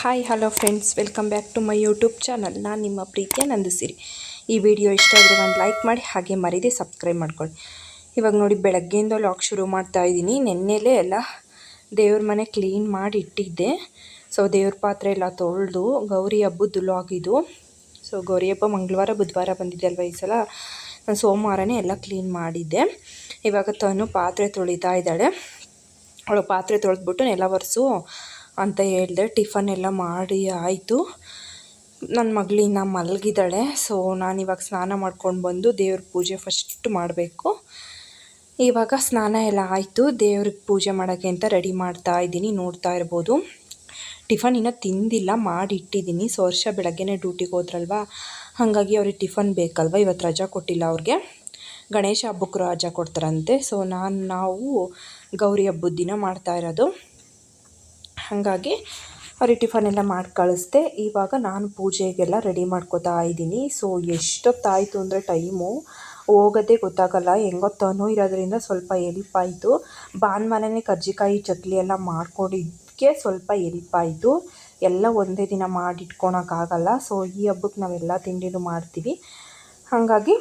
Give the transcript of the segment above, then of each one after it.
Hi, hello friends. Welcome back to my YouTube channel. ನಾನು ನಿಮ್ಮ ಪ್ರೀತಿಯ ನಂದಿಸಿರಿ. ಈ ವಿಡಿಯೋ ಇಷ್ಟ ಆದರೆ ಒಂದು ಲೈಕ್ ಮಾಡಿ, ಹಾಗೆ ಮರೀದೆ ಸಬ್ಸ್ಕ್ರೈಬ್ ಮಾಡ್ಕೊಳ್ಳಿ. ಇವಾಗ ನೋಡಿ, ಬೆಳಗ್ಗೆಯಿಂದ ಲಾಕ್ ಶುರು ಮಾಡ್ತಾ ಇದ್ದೀನಿ. ನೆನ್ನೆಲೇ ಎಲ್ಲ ದೇವ್ರ ಮನೆ ಕ್ಲೀನ್ ಮಾಡಿ ಇಟ್ಟಿದ್ದೆ. ಸೊ ದೇವ್ರ ಪಾತ್ರೆ ಎಲ್ಲ ತೊಳೆದು, ಗೌರಿ ಹಬ್ಬದ್ದು ಲಾಗ್ ಇದು. ಸೊ ಗೌರಿ ಹಬ್ಬ ಮಂಗಳವಾರ, ಬುಧವಾರ ಬಂದಿದ್ದೆ ಅಲ್ವ ಈ ಸಲ. ನಾನು ಸೋಮವಾರನೇ ಎಲ್ಲ ಕ್ಲೀನ್ ಮಾಡಿದ್ದೆ. ಇವಾಗ ತಾನು ಪಾತ್ರೆ ತೊಳಿತಾ ಇದ್ದಾಳೆ. ಅವಳು ಪಾತ್ರೆ ತೊಳೆದ್ಬಿಟ್ಟು ನೆಲ ಒರೆಸು. ಅಂತ ಹೇಳಿದೆ, ಟಿಫನ್ ಎಲ್ಲ ಮಾಡಿ ಆಯಿತು. ನನ್ನ ಮಗಳಿನ್ನ ಮಲಗಿದ್ದಾಳೆ ಸೊ ನಾನು ಇವಾಗ ಸ್ನಾನ ಮಾಡ್ಕೊಂಡು ಬಂದು ದೇವ್ರ ಪೂಜೆ ಫಸ್ಟ್ ಮಾಡಬೇಕು. ಇವಾಗ ಸ್ನಾನ ಎಲ್ಲ ಆಯಿತು, ದೇವ್ರಿಗೆ ಪೂಜೆ ಮಾಡೋಕ್ಕೆ ಅಂತ ರೆಡಿ ಮಾಡ್ತಾ ಇದ್ದೀನಿ, ನೋಡ್ತಾ ಇರ್ಬೋದು. ಟಿಫನ್ ಇನ್ನೂ ತಿಂದಿಲ್ಲ ಮಾಡಿ ಇಟ್ಟಿದ್ದೀನಿ ಸೊ ವರ್ಷ ಬೆಳಗ್ಗೆನೇ ಡ್ಯೂಟಿಗೆ ಹೋದ್ರಲ್ವ? ಹಾಗಾಗಿ ಅವ್ರಿಗೆ ಟಿಫನ್ ಬೇಕಲ್ವ? ಇವತ್ತು ರಜಾ ಕೊಟ್ಟಿಲ್ಲ ಅವ್ರಿಗೆ. ಗಣೇಶ ಹಬ್ಬಕ್ಕೆ ರಜಾ ಕೊಡ್ತಾರಂತೆ ಸೊ ನಾನು ನಾವು ಗೌರಿ ಹಬ್ಬದ ದಿನ ಮಾಡ್ತಾ ಇರೋದು. ಹಾಗಾಗಿ ಅವ್ರಿಗೆ ಎಲ್ಲ ಮಾಡಿ ಕಳಿಸ್ದೆ. ಇವಾಗ ನಾನು ಪೂಜೆಗೆಲ್ಲ ರೆಡಿ ಮಾಡ್ಕೋತಾ ಇದ್ದೀನಿ. ಸೊ ಎಷ್ಟೊತ್ತಾಯಿತು ಅಂದರೆ ಟೈಮು ಹೋಗೋದೇ ಗೊತ್ತಾಗಲ್ಲ. ಹೆಂಗೋ ತನು ಇರೋದ್ರಿಂದ ಸ್ವಲ್ಪ ಎಲ್ಪ್ ಬಾನ್ ಭಾನುವಾರನೇ ಕರ್ಜಿಕಾಯಿ ಚಕ್ಲಿ ಎಲ್ಲ ಮಾಡ್ಕೊಂಡಿದ್ದಕ್ಕೆ ಸ್ವಲ್ಪ ಎಲ್ಪ್ ಆಯಿತು. ಎಲ್ಲ ಒಂದೇ ದಿನ ಮಾಡಿಟ್ಕೊಳಕ್ಕಾಗಲ್ಲ ಸೊ ಈ ಹಬ್ಬಕ್ಕೆ ನಾವೆಲ್ಲ ತಿಂಡಿನೂ ಮಾಡ್ತೀವಿ. ಹಾಗಾಗಿ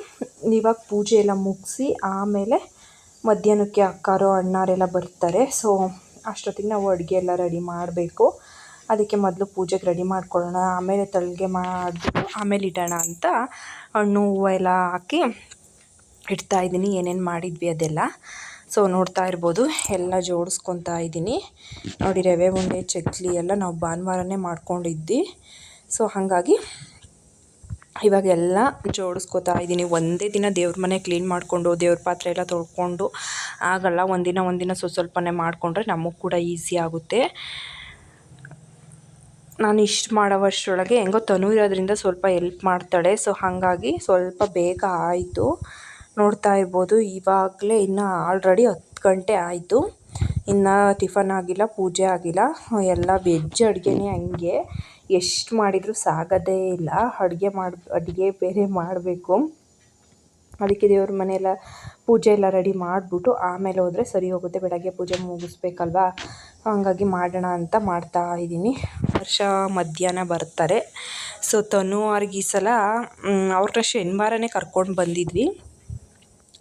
ಇವಾಗ ಪೂಜೆ ಎಲ್ಲ ಮುಗಿಸಿ ಆಮೇಲೆ ಮಧ್ಯಾಹ್ನಕ್ಕೆ ಅಕ್ಕಾರು, ಅಣ್ಣಾರೆಲ್ಲ ಬರ್ತಾರೆ. ಸೊ ಅಷ್ಟೊತ್ತಿಗೆ ನಾವು ಅಡುಗೆ ಎಲ್ಲ ರೆಡಿ ಮಾಡಬೇಕು. ಅದಕ್ಕೆ ಮೊದಲು ಪೂಜೆಗೆ ರೆಡಿ ಮಾಡ್ಕೊಳ್ಳೋಣ. ಆಮೇಲೆ ತಳಿಗೆ ಮಾಡಿಬಿಟ್ಟು ಆಮೇಲೆ ಇಡೋಣ ಅಂತ ಹಣ್ಣು ಹೂವು ಎಲ್ಲ ಹಾಕಿ ಇಡ್ತಾ ಇದ್ದೀನಿ. ಏನೇನು ಮಾಡಿದ್ವಿ ಅದೆಲ್ಲ. ಸೊ ನೋಡ್ತಾ ಇರ್ಬೋದು. ಎಲ್ಲ ಜೋಡಿಸ್ಕೊತಾ ಇದ್ದೀನಿ. ನೋಡಿ, ರವೆ, ಉಂಡೆ, ಚಕ್ಲಿ ಎಲ್ಲ ನಾವು ಭಾನುವಾರನೇ ಮಾಡ್ಕೊಂಡಿದ್ವಿ. ಸೊ ಹಾಗಾಗಿ ಇವಾಗ ಎಲ್ಲ ಜೋಡಿಸ್ಕೋತಾ ಇದ್ದೀನಿ. ಒಂದೇ ದಿನ ದೇವ್ರ ಮನೆ ಕ್ಲೀನ್ ಮಾಡಿಕೊಂಡು, ದೇವ್ರ ಪಾತ್ರೆ ಎಲ್ಲ ತೊಳ್ಕೊಂಡು, ಆಗಲ್ಲ, ಒಂದಿನ ಒಂದಿನ ಸ್ವಲ್ಪ ಸ್ವಲ್ಪನೇ ಮಾಡಿಕೊಂಡ್ರೆ ನಮಗೆ ಕೂಡ ಈಸಿ ಆಗುತ್ತೆ. ನಾನು ಇಷ್ಟು ಮಾಡೋವಷ್ಟರೊಳಗೆ ಹೆಂಗೋ ತನು ಇರೋದ್ರಿಂದ ಸ್ವಲ್ಪ ಎಲ್ಪ್ ಮಾಡ್ತಾಳೆ. ಸೊ ಹಾಗಾಗಿ ಸ್ವಲ್ಪ ಬೇಗ ಆಯಿತು. ನೋಡ್ತಾ ಇರ್ಬೋದು. ಇವಾಗಲೇ ಇನ್ನು ಆಲ್ರೆಡಿ ಹತ್ತು ಗಂಟೆ ಆಯಿತು. ಇನ್ನು ಟಿಫನ್ ಆಗಿಲ್ಲ, ಪೂಜೆ ಆಗಿಲ್ಲ. ಎಲ್ಲ ವೆಜ್ ಅಡುಗೆನೇ ಹಂಗೆ. ಎಷ್ಟು ಮಾಡಿದರೂ ಸಾಗೋದೇ ಇಲ್ಲ. ಅಡುಗೆ ಮಾಡಿ, ಅಡುಗೆ ಬೇರೆ ಮಾಡಬೇಕು. ಅದಕ್ಕೆ ದೇವ್ರ ಮನೆಯೆಲ್ಲ ಪೂಜೆ ಎಲ್ಲ ರೆಡಿ ಮಾಡಿಬಿಟ್ಟು ಆಮೇಲೆ ಹೋದರೆ ಸರಿ ಹೋಗುತ್ತೆ. ಬೆಳಗ್ಗೆ ಪೂಜೆ ಮುಗಿಸ್ಬೇಕಲ್ವಾ? ಹಾಗಾಗಿ ಮಾಡೋಣ ಅಂತ ಮಾಡ್ತಾ ಇದ್ದೀನಿ. ವರ್ಷ ಮಧ್ಯಾಹ್ನ ಬರ್ತಾರೆ. ಸೊ, ತನು ಅವ್ರಿಗೆ ಈ ಸಲ ಅವ್ರನ್ನ ಶನಿವಾರನೇ ಕರ್ಕೊಂಡು ಬಂದಿದ್ವಿ.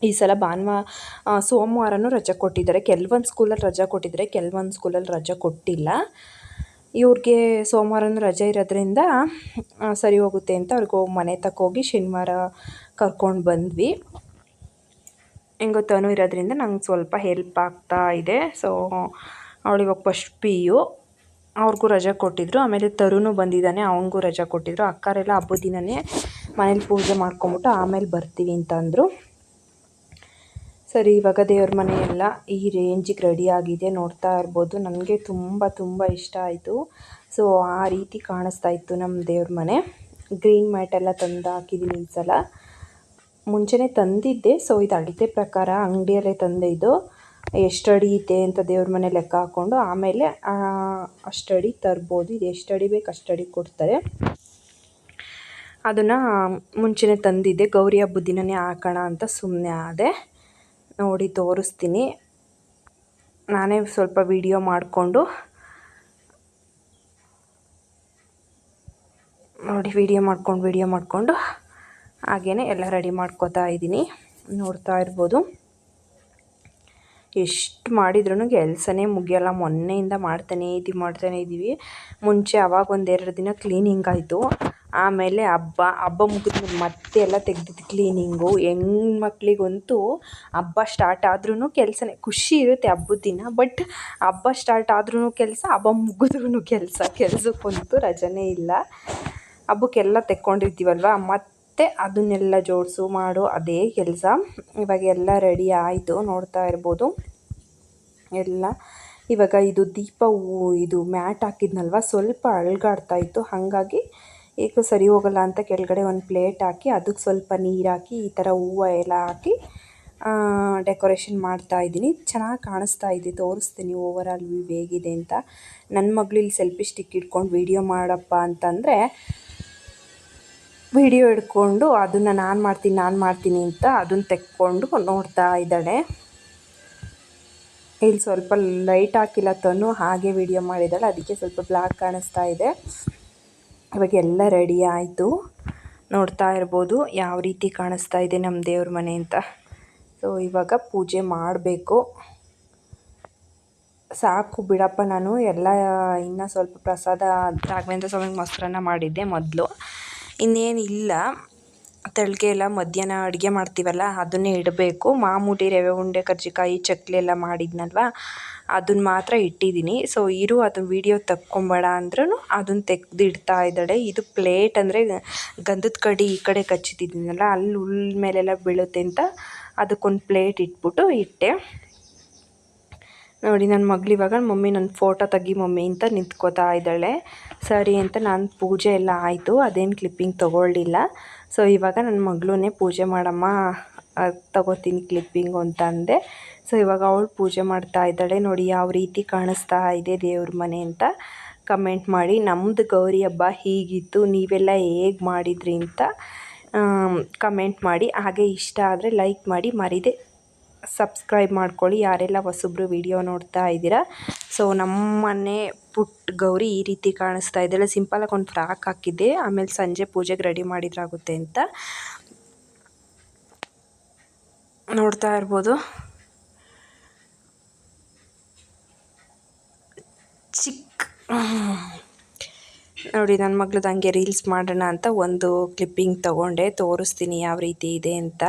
ಈ ಸಲ ಭಾನುವಾರ ಸೋಮವಾರನೂ ರಜೆ ಕೊಟ್ಟಿದ್ದಾರೆ. ಕೆಲವೊಂದು ಸ್ಕೂಲಲ್ಲಿ ರಜೆ ಕೊಟ್ಟಿದ್ದಾರೆ. ಕೆಲವೊಂದು ಸ್ಕೂಲಲ್ಲಿ ರಜೆ ಕೊಟ್ಟಿಲ್ಲ. ಇವ್ರಿಗೆ ಸೋಮವಾರನೂ ರಜೆ ಇರೋದ್ರಿಂದ ಸರಿ ಹೋಗುತ್ತೆ ಅಂತ ಅವ್ರಿಗೆ ಹೋಗಿ ಮನೆ ತಕ್ಕೋಗಿ ಶನಿವಾರ ಕರ್ಕೊಂಡು ಬಂದ್ವಿ. ಹೆಂಗೋ ತನು ಇರೋದ್ರಿಂದ ನಂಗೆ ಸ್ವಲ್ಪ ಹೆಲ್ಪ್ ಆಗ್ತಾ ಇದೆ. ಸೊ ಅವಳಿವಾಗ ಫಸ್ಟ್ ಪಿ ಯು ಅವ್ರಿಗೂ ರಜೆ ಕೊಟ್ಟಿದ್ರು. ಆಮೇಲೆ ತರುನು ಬಂದಿದ್ದಾನೆ, ಅವನಿಗೂ ರಜೆ ಕೊಟ್ಟಿದ್ರು. ಅಕ್ಕಾರೆಲ್ಲ ಹಬ್ಬದ ದಿನವೇ ಮನೇಲಿ ಪೂಜೆ ಮಾಡ್ಕೊಂಬಿಟ್ಟು ಆಮೇಲೆ ಬರ್ತೀವಿ ಅಂತಂದರು. ಸರಿ, ಇವಾಗ ದೇವ್ರ ಮನೆ ಎಲ್ಲ ಈ ರೇಂಜಿಗೆ ರೆಡಿ ಆಗಿದೆ ನೋಡ್ತಾ ಇರ್ಬೋದು. ನನಗೆ ತುಂಬ ತುಂಬ ಇಷ್ಟ ಆಯಿತು. ಸೊ ಆ ರೀತಿ ಕಾಣಿಸ್ತಾ ಇತ್ತು ನಮ್ಮ ದೇವ್ರ ಮನೆ. ಗ್ರೀನ್ ಮ್ಯಾಟೆಲ್ಲ ತಂದು ಹಾಕಿದ್ದೀನಿ ಈ ಸಲ. ಮುಂಚೆನೇ ತಂದಿದ್ದೆ. ಸೊ ಇದು ಅಳತೆ ಪ್ರಕಾರ ಅಂಗಡಿಯಲ್ಲೇ ತಂದೆ ಇದು. ಎಷ್ಟು ಅಡಿ ಇದೆ ಅಂತ ದೇವ್ರ ಮನೆ ಲೆಕ್ಕ ಹಾಕ್ಕೊಂಡು ಆಮೇಲೆ ಅಷ್ಟು ಅಡಿ ತರ್ಬೋದು. ಇದು ಎಷ್ಟು ಅಡಿ ಬೇಕು ಅಷ್ಟು ಅಡಿ ಕೊಡ್ತಾರೆ. ಅದನ್ನು ಮುಂಚೆನೇ ತಂದಿದ್ದೆ. ಗೌರಿ ಹಬ್ಬದ ದಿನನೇ ಹಾಕೋಣ ಅಂತ ಸುಮ್ಮನೆ ಆದೆ. ನೋಡಿ ತೋರಿಸ್ತೀನಿ. ನಾನೇ ಸ್ವಲ್ಪ ವಿಡಿಯೋ ಮಾಡಿಕೊಂಡು ನೋಡಿ ವಿಡಿಯೋ ಮಾಡ್ಕೊಂಡು ವಿಡಿಯೋ ಮಾಡಿಕೊಂಡು ಹಾಗೇ ಎಲ್ಲ ರೆಡಿ ಮಾಡ್ಕೋತಾ ಇದ್ದೀನಿ. ನೋಡ್ತಾ ಇರ್ಬೋದು. ಎಷ್ಟು ಮಾಡಿದ್ರೂ ಕೆಲಸನೇ ಮುಗಿಯೋಲ್ಲ. ಮೊನ್ನೆಯಿಂದ ಮಾಡ್ತಾನೇ ಇದ್ದೀವಿ ಮಾಡ್ತಾನೇ ಇದ್ದೀವಿ. ಮುಂಚೆ ಅವಾಗ ಒಂದೆರಡು ದಿನ ಕ್ಲೀನಿಂಗ್ ಆಯಿತು. ಆಮೇಲೆ ಹಬ್ಬ ಹಬ್ಬ ಮುಗಿದ್ಮೇಲೆ ಮತ್ತೆ ಎಲ್ಲ ತೆಗ್ದಿದ್ದು ಕ್ಲೀನಿಂಗು ಹೆಣ್ಮಕ್ಳಿಗಂತೂ ಹಬ್ಬ ಸ್ಟಾರ್ಟ್ ಆದ್ರೂ ಕೆಲಸನೇ. ಖುಷಿ ಇರುತ್ತೆ ಹಬ್ಬದ ದಿನ ಬಟ್ ಹಬ್ಬ ಸ್ಟಾರ್ಟ್ ಆದ್ರೂ ಕೆಲಸ, ಹಬ್ಬ ಮುಗಿದ್ರೂ ಕೆಲಸ. ಕೆಲಸಕ್ಕಂತೂ ರಜನೇ ಇಲ್ಲ. ಹಬ್ಬಕ್ಕೆಲ್ಲ ತೆಕ್ಕೊಂಡಿರ್ತೀವಲ್ವ? ಮತ್ತು ಅದನ್ನೆಲ್ಲ ಜೋಡಿಸು, ಮಾಡು, ಅದೇ ಕೆಲಸ. ಇವಾಗ ಎಲ್ಲ ರೆಡಿ ಆಯಿತು, ನೋಡ್ತಾ ಇರ್ಬೋದು. ಎಲ್ಲ. ಇವಾಗ ಇದು ದೀಪ ಇದು ಮ್ಯಾಟ್ ಹಾಕಿದ್ನಲ್ವ? ಸ್ವಲ್ಪ ಅಳ್ಗಾಡ್ತಾ ಇತ್ತು. ಹಾಗಾಗಿ ಏಕೋ ಸರಿ ಹೋಗಲ್ಲ ಅಂತ ಕೆಳಗಡೆ ಒಂದು ಪ್ಲೇಟ್ ಹಾಕಿ, ಅದಕ್ಕೆ ಸ್ವಲ್ಪ ನೀರು ಹಾಕಿ, ಈ ಥರ ಹೂವು ಎಲ್ಲ ಹಾಕಿ ಡೆಕೋರೇಷನ್ ಮಾಡ್ತಾ ಇದ್ದೀನಿ. ಚೆನ್ನಾಗಿ ಕಾಣಿಸ್ತಾ ಇದೆ, ತೋರಿಸ್ತೀನಿ ಓವರಾಲ್ ವ್ಯೂ ಹೇಗಿದೆ ಅಂತ. ನನ್ನ ಮಗಳು ಇಲ್ಲಿ ಸೆಲ್ಫಿ ಸ್ಟಿಕ್ ಇಟ್ಕೊಂಡು ವೀಡಿಯೋ ಮಾಡಪ್ಪ ಅಂತಂದರೆ, ವಿಡಿಯೋ ಇಟ್ಕೊಂಡು ಅದನ್ನು ನಾನು ಮಾಡ್ತೀನಿ ನಾನು ಮಾಡ್ತೀನಿ ಅಂತ ಅದನ್ನು ತೆಕ್ಕೊಂಡು ನೋಡ್ತಾ ಇದ್ದಾಳೆ. ಇಲ್ಲಿ ಸ್ವಲ್ಪ ಲೈಟ್ ಹಾಕಿಲ್ಲ ತನು, ಹಾಗೆ ವಿಡಿಯೋ ಮಾಡಿದ್ದಾಳೆ, ಅದಕ್ಕೆ ಸ್ವಲ್ಪ ಬ್ಲ್ಯಾಕ್ ಕಾಣಿಸ್ತಾ ಇದೆ. ಇವಾಗ ಎಲ್ಲ ರೆಡಿ ಆಯಿತು. ನೋಡ್ತಾ ಇರ್ಬೋದು ಯಾವ ರೀತಿ ಕಾಣಿಸ್ತಾ ಇದೆ ನಮ್ಮ ದೇವ್ರ ಮನೆ ಅಂತ. ಸೊ ಇವಾಗ ಪೂಜೆ ಮಾಡಬೇಕು. ಸಾಕು ಬಿಡಪ್ಪ ನಾನು. ಎಲ್ಲ ಇನ್ನೂ ಸ್ವಲ್ಪ ಪ್ರಸಾದ ರಾಘವೇಂದ್ರ ಸ್ವಾಮಿಗೆ ಮೊಸರನ್ನ ಮಾಡಿದ್ದೆ ಮೊದಲು. ಇನ್ನೇನಿಲ್ಲ ತಳಿಗೆ ಎಲ್ಲ ಮಧ್ಯಾಹ್ನ ಅಡುಗೆ ಮಾಡ್ತೀವಲ್ಲ, ಅದನ್ನೇ ಇಡಬೇಕು. ಮಾಮೂಲಿ ರವೆ ಉಂಡೆ, ಕರ್ಜಿಕಾಯಿ, ಚಕ್ಲಿ ಎಲ್ಲ ಮಾಡಿದ್ನಲ್ವ? ಅದನ್ನ ಮಾತ್ರ ಇಟ್ಟಿದ್ದೀನಿ. ಸೊ ಇರು ಅದನ್ನ ವೀಡಿಯೋ ತಕ್ಕೊಂಬೇಡ ಅಂದ್ರೂ ಅದನ್ನ ತೆಗ್ದು ಇಡ್ತಾ ಇದ್ದಾಳೆ. ಇದು ಪ್ಲೇಟ್ ಅಂದರೆ ಗಂಧದ ಕಡ್ಡಿ ಈ ಕಡೆ ಕಚ್ಚಿದ್ದೀನಲ್ಲ ಅಲ್ಲಿ ಹುಲ್ ಮೇಲೆಲ್ಲ ಬೀಳುತ್ತೆ ಅಂತ ಅದಕ್ಕೊಂದು ಪ್ಲೇಟ್ ಇಟ್ಬಿಟ್ಟು ಇಟ್ಟೆ. ನೋಡಿ ನನ್ನ ಮಗಳು ಇವಾಗ ಮಮ್ಮಿ ನನ್ನ ಫೋಟೋ ತೆಗಿ ಮಮ್ಮಿ ಅಂತ ನಿಂತ್ಕೋತಾ ಇದ್ದಾಳೆ. ಸರಿ ಅಂತ ನಾನು ಪೂಜೆ ಎಲ್ಲ ಆಯಿತು, ಅದೇನು ಕ್ಲಿಪ್ಪಿಂಗ್ ತೊಗೊಳ್ಳಿಲ್ಲ. ಸೊ ಇವಾಗ ನನ್ನ ಮಗಳನ್ನೇ ಪೂಜೆ ಮಾಡಮ್ಮ ತಗೋತೀನಿ ಕ್ಲಿಪ್ಪಿಂಗು ಅಂತ ಅಂದೆ. ಸೊ, ಇವಾಗ ಅವಳು ಪೂಜೆ ಮಾಡ್ತಾ ಇದ್ದಾಳೆ. ನೋಡಿ, ಯಾವ ರೀತಿ ಕಾಣಿಸ್ತಾ ಇದೆ ದೇವ್ರ ಮನೆ ಅಂತ ಕಮೆಂಟ್ ಮಾಡಿ. ನಮ್ಮದು ಗೌರಿ ಹಬ್ಬ ಹೀಗಿತ್ತು, ನೀವೆಲ್ಲ ಹೇಗೆ ಮಾಡಿದ್ರಿ ಅಂತ ಕಮೆಂಟ್ ಮಾಡಿ. ಹಾಗೆ ಇಷ್ಟ ಆದರೆ ಲೈಕ್ ಮಾಡಿ. ಮರಿದೆ ಸಬ್ಸ್ಕ್ರೈಬ್ ಮಾಡ್ಕೊಳ್ಳಿ. ಯಾರೆಲ್ಲ ಹೊಸಬ್ರು ವಿಡಿಯೋ ನೋಡ್ತಾ ಇದ್ದೀರಾ? ಸೊ ನಮ್ಮನೆ ಪುಟ್ಟ ಗೌರಿ ಈ ರೀತಿ ಕಾಣಿಸ್ತಾ ಇದ್ದಾಳೆ ಸಿಂಪಲಾಗಿ ಒಂದು ಫ್ರಾಕ್ ಹಾಕಿದ್ದೆ. ಆಮೇಲೆ ಸಂಜೆ ಪೂಜೆಗೆ ರೆಡಿ ಮಾಡಿದ್ರಾಗುತ್ತೆ ಅಂತ ನೋಡ್ತಾ ಇರ್ಬೋದು. ಚಿಕ್ಕ ನೋಡಿ ನನ್ನ ಮಗಳದ್ದು ಹಂಗೆ ರೀಲ್ಸ್ ಮಾಡೋಣ ಅಂತ ಒಂದು ಕ್ಲಿಪ್ಪಿಂಗ್ ತೊಗೊಂಡೆ. ತೋರಿಸ್ತೀನಿ ಯಾವ ರೀತಿ ಇದೆ ಅಂತ.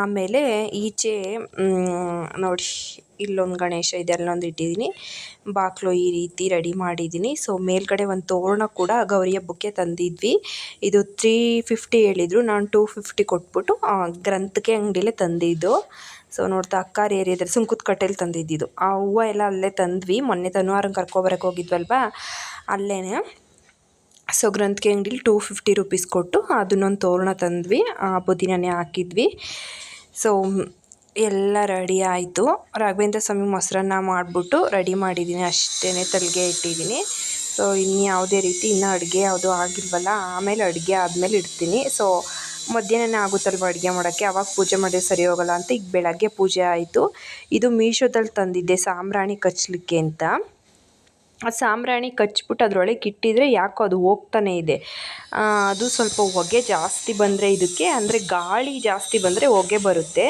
ಆಮೇಲೆ ಈಚೆ ನೋಡಿ, ಇಲ್ಲೊಂದು ಗಣೇಶ ಇದೆ, ಅಲ್ಲೊಂದು ಇಟ್ಟಿದ್ದೀನಿ. ಬಾಕ್ಲು ಈ ರೀತಿ ರೆಡಿ ಮಾಡಿದ್ದೀನಿ. ಸೊ, ಮೇಲ್ಗಡೆ ಒಂದು ತೋರಣ ಕೂಡ ಗೌರಿ ಹಬ್ಬಕ್ಕೆ ತಂದಿದ್ವಿ. ಇದು ತ್ರೀ ಫಿಫ್ಟಿ ಹೇಳಿದರು. ನಾನು ಟೂ ಫಿಫ್ಟಿ ಕೊಟ್ಬಿಟ್ಟು ಗ್ರಂಥಕ್ಕೆ ಅಂಗಡಿಲೇ ತಂದಿದ್ದು. ಸೊ ನೋಡ್ತಾ ಅಕ್ಕಾರಿ ಏರಿಯಾದಲ್ಲಿ ಸುಂಕುತ್ ಕಟ್ಟೆಲಿ ತಂದಿದ್ದಿದ್ದು ಆ ಹೂವು ಎಲ್ಲ ಅಲ್ಲೇ ತಂದ್ವಿ. ಮೊನ್ನೆ ತನುವಾರಂಗೆ ಕರ್ಕೊಬರಕ್ಕೆ ಹೋಗಿದ್ವಲ್ವ? ಅಲ್ಲೇ ಸೊ ಗ್ರಂಥಿಗೆ ಅಂಗಡಿಲಿ ಟೂ ಫಿಫ್ಟಿ ರುಪೀಸ್ ಕೊಟ್ಟು ಅದನ್ನೊಂದು ತೋರಣ ತಂದ್ವಿ. ಆ ಪುದೀನೇ ಹಾಕಿದ್ವಿ. ಸೊ ಎಲ್ಲ ರೆಡಿ ಆಯಿತು. ರಾಘವೇಂದ್ರ ಸ್ವಾಮಿ ಮೊಸರನ್ನ ಮಾಡಿಬಿಟ್ಟು ರೆಡಿ ಮಾಡಿದ್ದೀನಿ ಅಷ್ಟೇ ತಲೆಗೆ ಇಟ್ಟಿದ್ದೀನಿ ಸೊ ಇನ್ನು ಯಾವುದೇ ರೀತಿ ಇನ್ನೂ ಅಡುಗೆ ಯಾವುದು ಆಗಿಲ್ವಲ್ಲ, ಆಮೇಲೆ ಅಡುಗೆ ಆದಮೇಲೆ ಇಡ್ತೀನಿ. ಸೊ ಮಧ್ಯಾಹ್ನನೇ ಆಗುತ್ತಲ್ವ ಅಡುಗೆ ಮಾಡೋಕ್ಕೆ? ಅವಾಗ ಪೂಜೆ ಮಾಡಿದ್ರೆ ಸರಿ ಹೋಗಲ್ಲ ಅಂತ ಈಗ ಬೆಳಗ್ಗೆ ಪೂಜೆ ಆಯಿತು. ಇದು ಮೀಶೋದಲ್ಲಿ ತಂದಿದ್ದೆ, ಸಾಂಬ್ರಾಣಿ ಕಚ್ಚಲಿಕ್ಕೆ ಅಂತ. ಆ ಸಾಂಬ್ರಾಣಿ ಕಚ್ಬಿಟ್ಟು ಅದರೊಳಗೆ ಇಟ್ಟಿದ್ರೆ ಯಾಕೋ ಅದು ಹೋಗ್ತಾನೆ ಇದೆ. ಅದು ಸ್ವಲ್ಪ ಹೊಗೆ ಜಾಸ್ತಿ ಬಂದರೆ ಇದಕ್ಕೆ, ಅಂದರೆ ಗಾಳಿ ಜಾಸ್ತಿ ಬಂದರೆ ಹೊಗೆ ಬರುತ್ತೆ.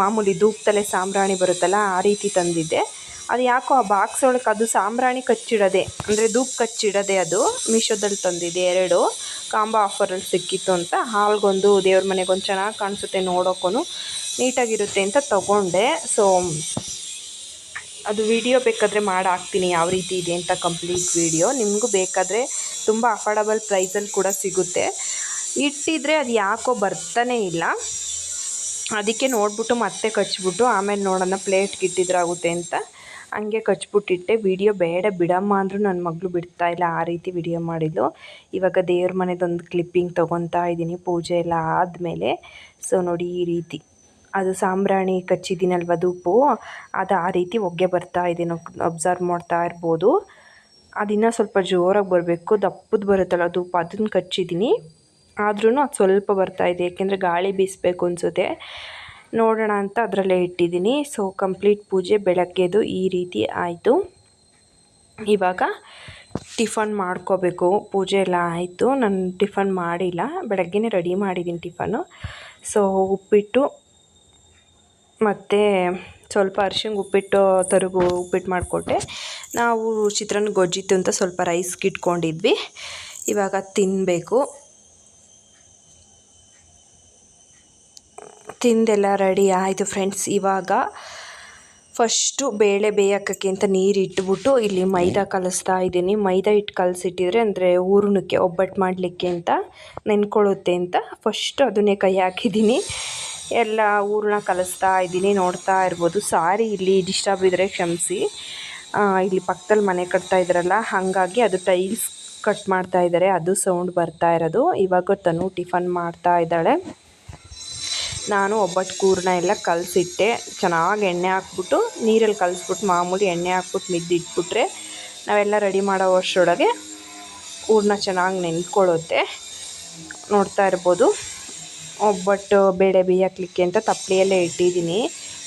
ಮಾಮೂಲಿ ಧೂಪ್ತಲೆ ಸಾಂಬ್ರಾಣಿ ಬರುತ್ತಲ್ಲ, ಆ ರೀತಿ ತಂದಿದ್ದೆ. ಅದು ಯಾಕೋ ಆ ಬಾಕ್ಸ್ ಒಳಗೆ ಅದು ಸಾಂಬ್ರಾಣಿ ಕಚ್ಚಿಡದೆ, ಅಂದರೆ ದೂಪ್ ಕಚ್ಚಿಡದೆ ಅದು ಮೀಶೋದಲ್ಲಿ ತಂದಿದೆ ಎರಡು ಕಾಂಬ ಆಫರಲ್ಲಿ ಸಿಕ್ಕಿತ್ತು ಅಂತ. ಹಾಲ್ಗೊಂದು ದೇವ್ರ ಮನೆಗೊಂದು ಚೆನ್ನಾಗಿ ಕಾಣಿಸುತ್ತೆ ನೋಡೋಕ್ಕೂ ನೀಟಾಗಿರುತ್ತೆ ಅಂತ ತಗೊಂಡೆ. ಸೊ ಅದು ವಿಡಿಯೋ ಬೇಕಾದರೆ ಮಾಡಿ ಹಾಕ್ತೀನಿ ಯಾವ ರೀತಿ ಇದೆ ಅಂತ ಕಂಪ್ಲೀಟ್ ವಿಡಿಯೋ ನಿಮಗೂ ಬೇಕಾದರೆ ತುಂಬ ಅಫೋರ್ಡಬಲ್ ಪ್ರೈಸಲ್ಲಿ ಕೂಡ ಸಿಗುತ್ತೆ. ಇಟ್ಟಿದ್ರೆ ಅದು ಯಾಕೋ ಬರ್ತಾನೆ ಇಲ್ಲ. ಅದಕ್ಕೆ ನೋಡ್ಬಿಟ್ಟು ಮತ್ತೆ ಕಚ್ಬಿಟ್ಟು ಆಮೇಲೆ ನೋಡೋಣ ಪ್ಲೇಟ್ಗೆ ಇಟ್ಟಿದ್ರಾಗುತ್ತೆ ಅಂತ. ಹಂಗೆ ಕಚ್ಬಿಟ್ಟಿಟ್ಟೆ. ವಿಡಿಯೋ ಬೇಡ, ಬಿಡಮ್ಮ ಅಂದರೂ ನನ್ನ ಮಗಳು ಬಿಡ್ತಾ ಇಲ್ಲ ಆ ರೀತಿ ವಿಡಿಯೋ ಮಾಡಿದ್ದು. ಇವಾಗ ದೇವ್ರ ಮನೆದೊಂದು ಕ್ಲಿಪ್ಪಿಂಗ್ ತೊಗೊತಾ ಇದ್ದೀನಿ, ಪೂಜೆ ಎಲ್ಲ ಆದಮೇಲೆ. ಸೊ ನೋಡಿ ಈ ರೀತಿ. ಅದು ಸಾಂಬ್ರಾಣಿ ಕಚ್ಚಿದ್ದೀನಲ್ವ ಧೂಪು? ಅದು ಆ ರೀತಿ ಒಗ್ಗೆ ಬರ್ತಾ ಇದ್ದೀನಿ ಅಬ್ಸರ್ವ್ ಮಾಡ್ತಾ ಇರ್ಬೋದು. ಅದಿನ್ನು ಸ್ವಲ್ಪ ಜೋರಾಗಿ ಬರಬೇಕು, ದಪ್ಪದ ಬರುತ್ತಲ್ಲ ಧೂಪ ಅದನ್ನು ಕಚ್ಚಿದ್ದೀನಿ. ಆದ್ರೂ ಅದು ಸ್ವಲ್ಪ ಬರ್ತಾ ಇದೆ ಏಕೆಂದರೆ ಗಾಳಿ ಬೀಸಬೇಕು ಅನಿಸುತ್ತೆ. ನೋಡೋಣ ಅಂತ ಅದರಲ್ಲೇ ಇಟ್ಟಿದ್ದೀನಿ. ಸೊ ಕಂಪ್ಲೀಟ್ ಪೂಜೆ ಬೆಳಗ್ಗೆದು ಈ ರೀತಿ ಆಯಿತು. ಇವಾಗ ಟಿಫನ್ ಮಾಡ್ಕೋಬೇಕು. ಪೂಜೆ ಎಲ್ಲ ಆಯಿತು. ನಾನು ಟಿಫನ್ ಮಾಡಿಲ್ಲ. ಬೆಳಗ್ಗೆನೇ ರೆಡಿ ಮಾಡಿದ್ದೀನಿ ಟಿಫನು ಸೊ ಉಪ್ಪಿಟ್ಟು ಮತ್ತು ಸ್ವಲ್ಪ ಅರ್ಶಿಂಗ್ ಉಪ್ಪಿಟ್ಟು ತರಗು ಉಪ್ಪಿಟ್ಟು ಮಾಡಿಕೊಟ್ಟೆ. ನಾವು ಚಿತ್ರಾನ್ನ ಗೊಜ್ಜಿತ್ತು ಅಂತ ಸ್ವಲ್ಪ ರೈಸ್ಗೆ ಇಟ್ಕೊಂಡಿದ್ವಿ. ಇವಾಗ ತಿನ್ನಬೇಕು ತಿಂದೆಲ್ಲ ರೆಡಿ ಆಯಿತು ಫ್ರೆಂಡ್ಸ್ ಇವಾಗ ಫಸ್ಟು ಬೇಳೆ ಬೇಯೋಕ್ಕೆ ಅಂತ ನೀರು ಇಟ್ಬಿಟ್ಟು ಇಲ್ಲಿ ಮೈದಾ ಕಲಿಸ್ತಾ ಇದ್ದೀನಿ. ಮೈದಾ ಹಿಟ್ಟು ಕಲಸಿಟ್ಟಿದ್ರೆ ಅಂದರೆ ಹೂರ್ಣಕ್ಕೆ ಒಬ್ಬಟ್ಟು ಮಾಡಲಿಕ್ಕೆ ಅಂತ ನೆನ್ಕೊಳ್ಳುತ್ತೆ ಅಂತ ಫಸ್ಟು ಅದನ್ನೇ ಕೈ ಹಾಕಿದ್ದೀನಿ. ಎಲ್ಲ ಊರನ್ನ ಕಲಿಸ್ತಾ ಇದ್ದೀನಿ. ನೋಡ್ತಾ ಇರ್ಬೋದು. ಸಾರಿ ಇಲ್ಲಿ ಡಿಸ್ಟರ್ಬ್ ಇದ್ದರೆ ಕ್ಷಮಿಸಿ. ಇಲ್ಲಿ ಪಕ್ಕದಲ್ಲಿ ಮನೆ ಕಟ್ತಾ ಇದ್ರಲ್ಲ, ಹಾಗಾಗಿ ಅದು ಟೈಲ್ಸ್ ಕಟ್ ಮಾಡ್ತಾ ಇದ್ದಾರೆ ಅದು ಸೌಂಡ್ ಬರ್ತಾ ಇರೋದು. ಇವಾಗ ತನು ಟಿಫನ್ ಮಾಡ್ತಾ ಇದ್ದಾಳೆ. ನಾನು ಒಬ್ಬಟ್ಟು ಕೂರ್ನ ಎಲ್ಲ ಕಲಸಿಟ್ಟೆ. ಚೆನ್ನಾಗಿ ಎಣ್ಣೆ ಹಾಕ್ಬಿಟ್ಟು, ನೀರಲ್ಲಿ ಕಲಿಸ್ಬಿಟ್ಟು, ಮಾಮೂಲಿ ಎಣ್ಣೆ ಹಾಕ್ಬಿಟ್ಟು ಮಿದ್ದಿಟ್ಬಿಟ್ರೆ ನಾವೆಲ್ಲ ರೆಡಿ ಮಾಡೋ ವರ್ಷದೊಳಗೆ ಹೂರ್ಣ ಚೆನ್ನಾಗಿ ನೆನ್ಕೊಳ್ಳುತ್ತೆ ನೋಡ್ತಾ ಇರ್ಬೋದು. ಒಬ್ಬಟ್ಟು ಬೇಳೆ ಬೇಯಕ್ಲಿಕ್ಕೆ ಅಂತ ತಪ್ಪಲೆಯಲ್ಲೇ ಇಟ್ಟಿದ್ದೀನಿ.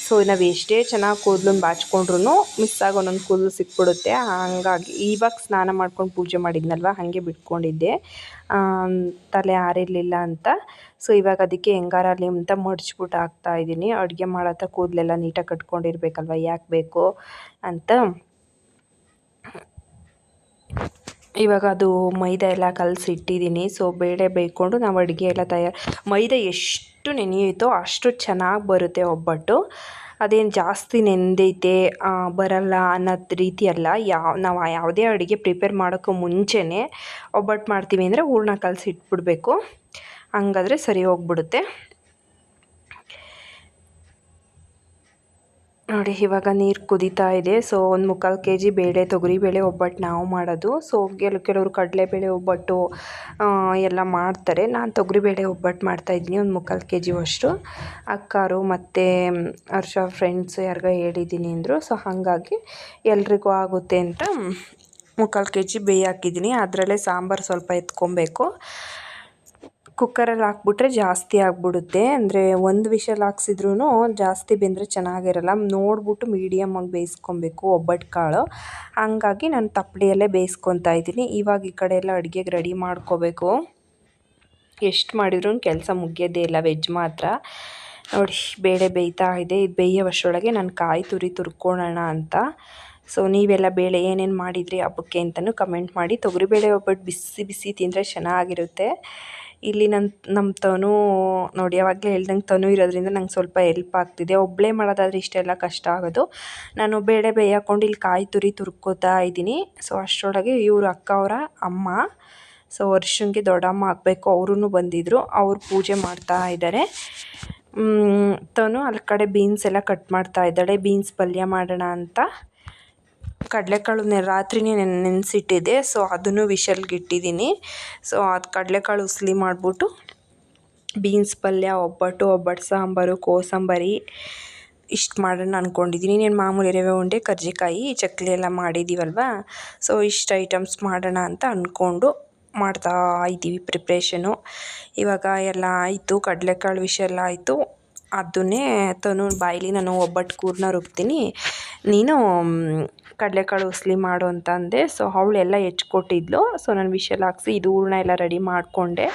ಸೊ, ನಾವು ಎಷ್ಟೇ ಚೆನ್ನಾಗಿ ಕೂದಲನ್ನು ಬಾಚ್ಕೊಂಡ್ರೂ ಮಿಸ್ ಆಗಿ ಒಂದೊಂದು ಕೂದಲು ಸಿಕ್ಬಿಡುತ್ತೆ. ಹಾಗಾಗಿ ಇವಾಗ ಸ್ನಾನ ಮಾಡ್ಕೊಂಡು ಪೂಜೆ ಮಾಡಿದ್ನಲ್ವ? ಹಾಗೆ ಬಿಟ್ಕೊಂಡಿದ್ದೆ. ತಲೆ ಆರಿರಲಿಲ್ಲ ಅಂತ. ಸೊ, ಇವಾಗ ಅದಕ್ಕೆ ಹೆಂಗಾರಲ್ಲಿ ಅಂತ ಮಡ್ಚ್ಬಿಟ್ಟು ಹಾಕ್ತಾ ಇದ್ದೀನಿ ಅಡುಗೆ ಮಾಡತ್ತ ಕೂದಲೆಲ್ಲ ನೀಟಾಗಿ ಕಟ್ಕೊಂಡಿರ್ಬೇಕಲ್ವ? ಯಾಕೆ ಬೇಕು ಅಂತ. ಇವಾಗ ಅದು ಮೈದಾ ಎಲ್ಲ ಕಲಸಿ ಇಟ್ಟಿದ್ದೀನಿ. ಸೊ ಬೇಳೆ ಬೇಯ್ಕೊಂಡು ನಾವು ಅಡುಗೆ ಎಲ್ಲ ತಯಾರು, ಮೈದಾ ಎಷ್ಟು ನೆನೆಯುತ್ತೋ ಅಷ್ಟು ಚೆನ್ನಾಗಿ ಬರುತ್ತೆ ಒಬ್ಬಟ್ಟು. ಅದೇನು ಜಾಸ್ತಿ ನೆಂದೈತೆ ಬರಲ್ಲ ಅನ್ನೋದು ರೀತಿ ಅಲ್ಲ. ಯಾವ, ನಾವು ಯಾವುದೇ ಅಡುಗೆ ಪ್ರಿಪೇರ್ ಮಾಡೋಕ್ಕೂ ಮುಂಚೆನೇ ಒಬ್ಬಟ್ಟು ಮಾಡ್ತೀವಿ ಅಂದರೆ ಹೂರ್ಣ ಕಲಸಿ ಇಟ್ಬಿಡ್ಬೇಕು. ಹಂಗಾದ್ರೆ ಸರಿ ಹೋಗ್ಬಿಡುತ್ತೆ. ನೋಡಿ, ಇವಾಗ ನೀರು ಕುದೀತಾ ಇದೆ. ಸೊ, ಒಂದು ಮುಕ್ಕಾಲು ಕೆ ಜಿ ಬೇಳೆ ತೊಗರಿಬೇಳೆ ಒಬ್ಬಟ್ಟು ನಾವು ಮಾಡೋದು. ಸೊ ಕೆಲವು ಕೆಲವರು ಕಡಲೆಬೇಳೆ ಒಬ್ಬಟ್ಟು ಎಲ್ಲ ಮಾಡ್ತಾರೆ. ನಾನು ತೊಗರಿಬೇಳೆ ಒಬ್ಬಟ್ಟು ಮಾಡ್ತಾಯಿದ್ದೀನಿ ಒಂದು ಮುಕ್ಕಾಲು ಕೆ ಜಿಯಷ್ಟು ಅಕ್ಕಾರು ಮತ್ತು ಹರ್ಷ ಫ್ರೆಂಡ್ಸ್ ಯಾರಿಗೋ ಹೇಳಿದ್ದೀನಿ ಅಂದರು. ಸೊ, ಹಾಗಾಗಿ ಎಲ್ರಿಗೂ ಆಗುತ್ತೆ ಅಂತ ಮುಕ್ಕಾಲು ಕೆ ಜಿ ಬೇಯಿ ಹಾಕಿದ್ದೀನಿ. ಅದರಲ್ಲೇ ಸಾಂಬಾರು ಸ್ವಲ್ಪ ಎತ್ಕೊಬೇಕು. ಕುಕ್ಕರಲ್ಲಿ ಹಾಕ್ಬಿಟ್ರೆ ಜಾಸ್ತಿ ಆಗಿಬಿಡುತ್ತೆ. ಅಂದರೆ ಒಂದು ವಿಷಲ್ ಹಾಕ್ಸಿದ್ರೂ ಜಾಸ್ತಿ ಬೆಂದರೆ ಚೆನ್ನಾಗಿರಲ್ಲ. ನೋಡ್ಬಿಟ್ಟು ಮೀಡಿಯಮ್ಮಾಗಿ ಬೇಯಿಸ್ಕೊಬೇಕು ಒಬ್ಬಟ್ಟು ಕಾಳು ಹಂಗಾಗಿ ನಾನು ತಪ್ಪಲೆಯಲ್ಲೇ ಬೇಯಿಸ್ಕೊತಾ ಇದ್ದೀನಿ. ಇವಾಗ ಈ ಕಡೆ ಎಲ್ಲ ಅಡುಗೆಗೆ ರೆಡಿ ಮಾಡ್ಕೋಬೇಕು. ಎಷ್ಟು ಮಾಡಿದ್ರೂ ಕೆಲಸ ಮುಗಿಯೋದೇ ಇಲ್ಲ ವೆಜ್ ಮಾತ್ರ. ನೋಡಿ, ಬೇಳೆ ಬೇಯ್ತಾ ಇದೆ. ಇದು ಬೇಯೋವಷ್ಟರೊಳಗೆ ನಾನು ಕಾಯಿ ತುರಿ ತುರ್ಕೊಳ್ಳೋಣ ಅಂತ. ಸೊ ನೀವೆಲ್ಲ ಬೇಳೆ ಏನೇನು ಮಾಡಿದ್ರಿ ಹಬ್ಬಕ್ಕೆ ಅಂತಲೂ ಕಮೆಂಟ್ ಮಾಡಿ. ತೊಗರಿಬೇಳೆ ಒಬ್ಬಟ್ಟು ಬಿಸಿ ಬಿಸಿ ತಿಂದರೆ ಚೆನ್ನಾಗಿರುತ್ತೆ. ಇಲ್ಲಿ ನನ್ನ ನಮ್ಮ ತನು ನೋಡಿ ಯಾವಾಗಲೇ ಹೇಳ್ದಂಗೆ ತನು ಇರೋದ್ರಿಂದ ನಂಗೆ ಸ್ವಲ್ಪ ಹೆಲ್ಪ್ ಆಗ್ತಿದೆ. ಒಬ್ಬಳೇ ಮಾಡೋದಾದ್ರೆ ಇಷ್ಟೆಲ್ಲ ಕಷ್ಟ ಆಗೋದು. ನಾನು ಬೇಳೆ ಬೇಯ್ಕೊಂಡು ಇಲ್ಲಿ ಕಾಯಿ ತುರಿ ತುರ್ಕೋತಾ ಇದ್ದೀನಿ. ಸೊ ಅಷ್ಟರೊಳಗೆ ಇವರು ಅಕ್ಕ ಅವರ ಅಮ್ಮ ಸೊ ವರ್ಷಂಗೆ ದೊಡ್ಡಮ್ಮ ಆಗಬೇಕು ಅವರೂ ಬಂದಿದ್ದರು ಅವ್ರು ಪೂಜೆ ಮಾಡ್ತಾ ಇದ್ದಾರೆ ತನು ಅಲ್ಲಿ ಕಡೆ ಬೀನ್ಸ್ ಎಲ್ಲ ಕಟ್ ಮಾಡ್ತಾ ಇದ್ದಾಳೆ. ಬೀನ್ಸ್ ಪಲ್ಯ ಮಾಡೋಣ ಅಂತ. ಕಡಲೆಕಾಳು ನೆ ರಾತ್ರಿನೇ ನೆನ್, ನೆನೆಸಿಟ್ಟಿದ್ದೆ. ಸೊ, ಅದನ್ನು ವಿಷಲ್ಗೆ ಇಟ್ಟಿದ್ದೀನಿ ಸೊ, ಅದು ಕಡಲೆಕಾಳು ಉಸ್ಲಿ ಮಾಡಿಬಿಟ್ಟು ಬೀನ್ಸ್ ಪಲ್ಯ, ಒಬ್ಬಟ್ಟು ಒಬ್ಬಟ್ಟು ಸಾಂಬಾರು, ಕೋಸಂಬರಿ ಇಷ್ಟು ಮಾಡೋಣ ಅಂದ್ಕೊಂಡಿದ್ದೀನಿ ನೀನು ಮಾಮೂಲಿ ರವೆ, ಉಂಡೆ, ಕರ್ಜಿಕಾಯಿ ಚಕ್ಲಿ ಎಲ್ಲ ಮಾಡಿದ್ದೀವಲ್ವ ಸೊ, ಇಷ್ಟು ಐಟಮ್ಸ್ ಮಾಡೋಣ ಅಂತ ಅಂದ್ಕೊಂಡು ಮಾಡ್ತಾ ಇದ್ದೀವಿ ಪ್ರಿಪ್ರೇಷನು. ಇವಾಗ ಎಲ್ಲ ಆಯಿತು, ಕಡಲೆಕಾಳು ವಿಷಲ್ ಆಯಿತು. ಅದನ್ನೇ ತನು ಬಾಯಲ್ಲಿ ನಾನು ಒಬ್ಬಟ್ಟು ಕೂರ್ನ ರುಬ್ತೀನಿ. ನೀನು ಕಡಲೆಕಾಳು ಉಸ್ಲಿ ಮಾಡು ಅಂತ ಅಂದೆ. ಸೊ ಅವಳೆಲ್ಲ ಹೆಚ್ಕೊಟ್ಟಿದ್ಲು. ಸೊ ನಾನು ವಿಷಲ್ ಹಾಕ್ಸಿ ಇದು ಹೂರ್ಣ ಎಲ್ಲ ರೆಡಿ ಮಾಡಿಕೊಂಡೆ.